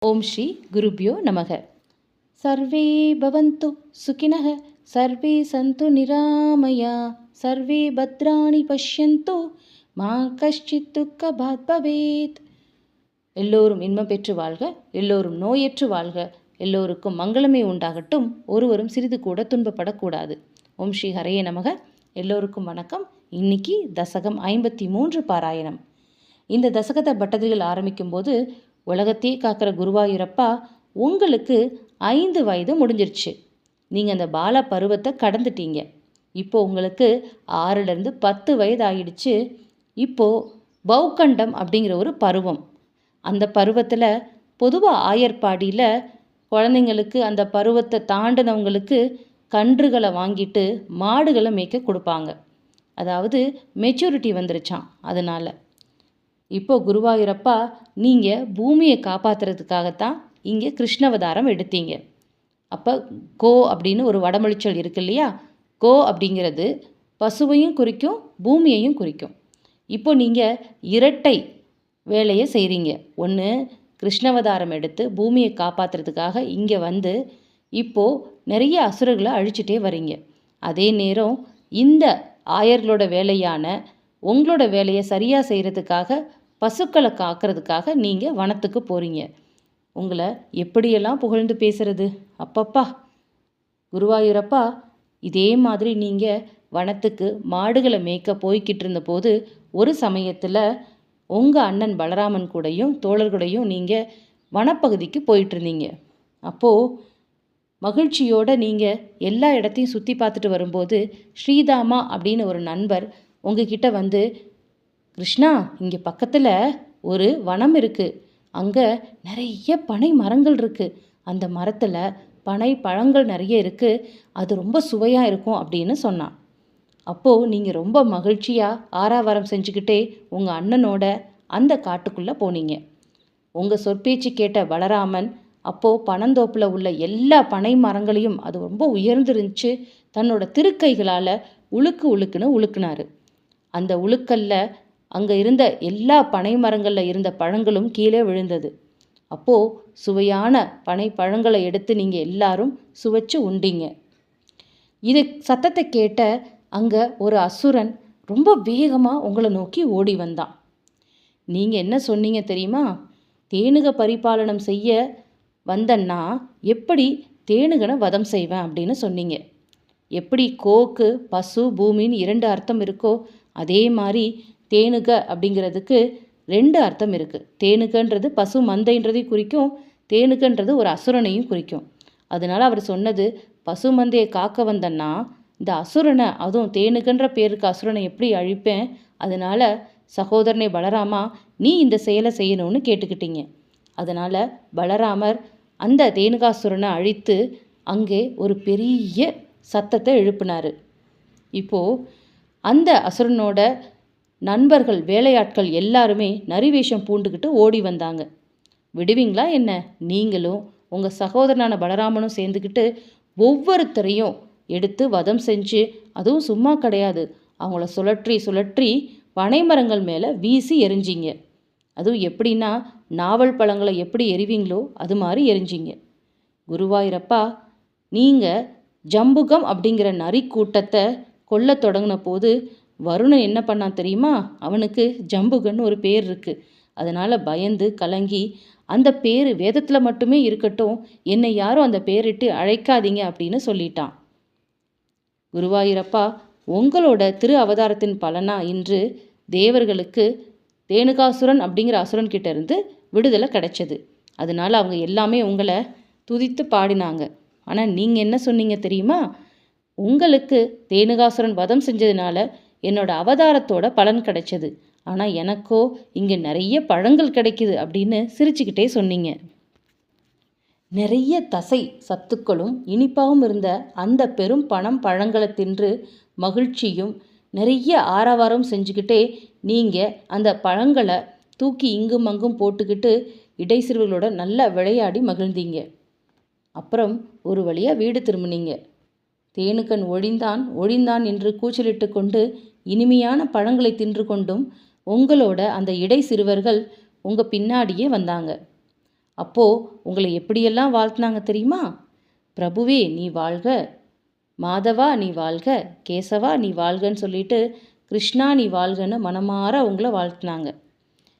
ஓம் ஸ்ரீ குருபியோ நமக. சர்வே பவந்து சுகினக சர்வே சந்து நிராமயா சர்வே பத்ராணி பஷ்யந்தோ மா கஷ்டித் துக்கபாத் பவேத். எல்லோரும் இன்பம் பெற்று வாழ்க எல்லோரும் நோயற்று வாழ்க எல்லோருக்கும் மங்களமே உண்டாகட்டும் ஒருவரும் சிறிது கூட துன்பப்படக்கூடாது. ஓம் ஸ்ரீ ஹரையே நமக. எல்லோருக்கும் வணக்கம். இன்னைக்கு தசகம் ஐம்பத்தி மூன்று பாராயணம். இந்த தசகத பட்டதிகள் ஆரம்பிக்கும்போது உலகத்தையே காக்கிற குருவாயூரப்பா உங்களுக்கு ஐந்து வயது முடிஞ்சிருச்சு. நீங்கள் அந்த பால பருவத்தை கடந்துட்டீங்க. இப்போ உங்களுக்கு ஆறுலேருந்து பத்து வயது ஆயிடுச்சு. இப்போது பௌக்கண்டம் அப்படிங்கிற ஒரு பருவம். அந்த பருவத்தில் பொதுவாக ஆயர்பாடியில் குழந்தைங்களுக்கு அந்த பருவத்தை தாண்டினவங்களுக்கு கன்றுகளை வாங்கிட்டு மாடுகளை மேய்க்க கொடுப்பாங்க. அதாவது மெச்சூரிட்டி வந்துருச்சான் அதனால் இப்போ குருவாயூரப்பா நீங்கள் பூமியை காப்பாற்றுறதுக்காகத்தான் இங்கே கிருஷ்ணவதாரம் எடுத்தீங்க. அப்போ கோ அப்படின்னு ஒரு வடமொழிச்சொல் இருக்கு இல்லையா? கோ அப்படிங்கிறது பசுவையும் குறிக்கும் பூமியையும் குறிக்கும். இப்போ நீங்கள் இரட்டை வேலையை செய்கிறீங்க ஒன்று கிருஷ்ணவதாரம் எடுத்து பூமியை காப்பாற்றுறதுக்காக இங்கே வந்து இப்போது நிறைய அசுரர்களை அழிச்சிட்டே வரீங்க. அதே நேரம் இந்த ஆயர்களோட வேலையான உங்களோட வேலையை சரியாக செய்கிறதுக்காக பசுக்களை காக்கிறதுக்காக நீங்கள் வனத்துக்கு போகிறீங்க உங்களை எப்படியெல்லாம் புகழ்ந்து பேசுறது? அப்பப்பா. குருவாயூரப்பா இதே மாதிரி நீங்கள் வனத்துக்கு மாடுகளை மேய்க்க போய்கிட்டு இருந்தபோது ஒரு சமயத்தில் உங்கள் அண்ணன் பலராமன் கூடயும் தோழர்களையும் நீங்கள் வனப்பகுதிக்கு போயிட்டு இருந்தீங்க. அப்போது மகிழ்ச்சியோடு நீங்கள் எல்லா இடத்தையும் சுற்றி பார்த்துட்டு வரும்போது ஸ்ரீதாமா அப்படின்னு ஒரு நண்பர் உங்ககிட்ட வந்து கிருஷ்ணா இங்கே பக்கத்தில் ஒரு வனம் இருக்குது அங்கே நிறைய பனை மரங்கள் இருக்குது அந்த மரத்தில் பனை பழங்கள் நிறைய இருக்குது அது ரொம்ப சுவையாக இருக்கும் அப்படின்னு சொன்னான். அப்போது நீங்கள் ரொம்ப மகிழ்ச்சியாக ஆறாவாரம் செஞ்சுக்கிட்டே உங்கள் அண்ணனோட அந்த காட்டுக்குள்ளே போனீங்க. உங்கள் சொற்பேச்சு கேட்ட பலராமன் அப்போது பனந்தோப்பில் உள்ள எல்லா பனை மரங்களையும் அது ரொம்ப உயர்ந்துருந்துச்சு. தன்னோட திருக்கைகளால் உழுக்கு உழுக்குன்னு உழுக்குனாரு. அந்த உழுக்கல்ல அங்கே இருந்த எல்லா பனை மரங்களில் இருந்த பழங்களும் கீழே விழுந்தது. அப்போது சுவையான பனை பழங்களை எடுத்து நீங்கள் எல்லாரும் சுவைச்சு உண்டிங்க. இது சத்தத்தை கேட்ட அங்கே ஒரு அசுரன் ரொம்ப வேகமாக உங்களை நோக்கி ஓடி வந்தான். நீங்கள் என்ன சொன்னீங்க தெரியுமா? தேனுக பரிபாலனம் செய்ய வந்தன்னா எப்படி தேனுகனை வதம் செய்வேன் அப்படின்னு சொன்னீங்க. எப்படி கோக்கு பசு பூமின்னு இரண்டு அர்த்தம் இருக்கோ அதே மாதிரி தேனுக அப்படிங்கிறதுக்கு ரெண்டு அர்த்தம் இருக்குது தேனுக்கன்றது பசு மந்தைன்றதையும் குறிக்கும் தேனுக்கன்றது ஒரு அசுரனையும் குறிக்கும். அதனால் அவர் சொன்னது பசு மந்தையை காக்க வந்தன்னா இந்த அசுரனை அதுவும் தேனுக்கன்ற பேருக்கு அசுரனை எப்படி அழிப்பேன்? அதனால் சகோதரனை பலராமா நீ இந்த செயலை செய்யணும்னு கேட்டுக்கிட்டீங்க. அதனால் பலராமர் அந்த தேனுகாசுரனை அழித்து அங்கே ஒரு பெரிய சத்தத்தை எழுப்பினார். இப்போது அந்த அசுரனோட நண்பர்கள் வேலையாட்கள் எல்லாருமே நரிவேஷம் பூண்டுக்கிட்டு ஓடி வந்தாங்க. விடுவீங்களா என்ன? நீங்களும் உங்கள் சகோதரனான பலராமனும் சேர்ந்துக்கிட்டு ஒவ்வொருத்தரையும் எடுத்து வதம் செஞ்சு அதுவும் சும்மா கிடையாது. அவங்கள சுழற்றி சுழற்றி பனைமரங்கள் மேலே வீசி எரிஞ்சிங்க. அதுவும் எப்படின்னா நாவல் பழங்களை எப்படி எரிவீங்களோ அது மாதிரி எரிஞ்சிங்க. குருவாயிரப்பா நீங்கள் ஜம்புகம் அப்படிங்கிற நரி கூட்டத்தை கொல்ல தொடங்கின போது வருணன் என்ன பண்ணான் தெரியுமா? அவனுக்கு ஜம்புகன்னு ஒரு பேர் இருக்குது அதனால் பயந்து கலங்கி அந்த பேர் வேதத்தில் மட்டுமே இருக்கட்டும் என்னை யாரும் அந்த பேரிட்டு அழைக்காதீங்க அப்படின்னு சொல்லிட்டான். குருவாயூரப்பா உங்களோட திரு அவதாரத்தின் பலனா இன்று தேவர்களுக்கு தேனுகாசுரன் அப்படிங்கிற அசுரன் கிட்ட இருந்து விடுதலை கிடைச்சது. அதனால அவங்க எல்லாமே உங்களை துதித்து பாடினாங்க. ஆனால் நீங்கள் என்ன சொன்னீங்க தெரியுமா? உங்களுக்கு தேனுகாசுரன் வதம் செஞ்சதுனால என்னோட அவதாரத்தோட பலன் கிடைச்சது. ஆனால் எனக்கோ இங்கே நிறைய பழங்கள் கிடைக்குது அப்படின்னு சிரிச்சுக்கிட்டே சொன்னீங்க. நிறைய தசை சத்துக்களும் இனிப்பாகவும் இருந்த அந்த பெரும் பணம் பழங்களை தின்று மகிழ்ச்சியும் நிறைய ஆரவாரம் செஞ்சுக்கிட்டே நீங்கள் அந்த பழங்களை தூக்கி இங்கும் அங்கும் போட்டுக்கிட்டு இடைசிறுவர்களோட நல்லா விளையாடி மகிழ்ந்தீங்க. அப்புறம் ஒரு வழியாக வீடு திரும்பினீங்க. தேனுக்கன் ஒழிந்தான் ஒழிந்தான் என்று கூச்சலிட்டு கொண்டு இனிமையான பழங்களை தின்று கொண்டும் உங்களோட அந்த இடை சிறுவர்கள் உங்கள் பின்னாடியே வந்தாங்க. அப்போது உங்களை எப்படியெல்லாம் வாழ்த்துனாங்க தெரியுமா? பிரபுவே நீ வாழ்க. மாதவா நீ வாழ்க. கேசவா நீ வாழ்கன்னு சொல்லிட்டு கிருஷ்ணா நீ வாழ்கன்னு மனமாற உங்களை வாழ்த்துனாங்க.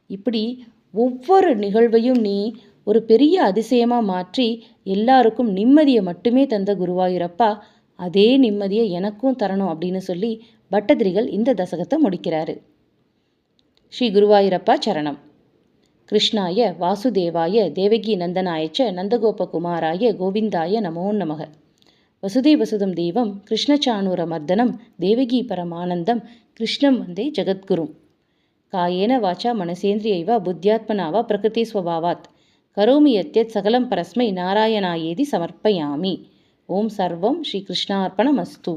இப்படி ஒவ்வொரு நிகழ்வையும் நீ ஒரு பெரிய அதிசயமாக மாற்றி எல்லாருக்கும் நிம்மதியை மட்டுமே தந்த குருவாயூரப்பா அதே நிம்மதியை எனக்கும் தரணும் அப்படின்னு சொல்லி பட்டதிரிகள் இந்த தசகத்தை முடிக்கிறாரு. ஸ்ரீ குருவாயூரப்பா சரணம். கிருஷ்ணாய வாசுதேவாய தேவகி நந்தனாயச்ச நந்தகோபகுமாராய கோவிந்தாய நமோ நமக. வசுதே வசுதம் தேவம் கிருஷ்ணச்சானூரமர்தனம் தேவகி பரமானந்தம் கிருஷ்ணம் வந்தே ஜகத்குரும் காயேன வாச்சா மனசேந்திரியைவா புத்தியாத்மனாவா பிரகிருதி ஸ்வபாவாத். கரோமி யத்யத் சகலம் பரஸ்மை நாராயணாயேதி சமர்ப்பயாமி. ஓம் சர்வம் ஸ்ரீ கிருஷ்ணார்ப்பணமஸ்து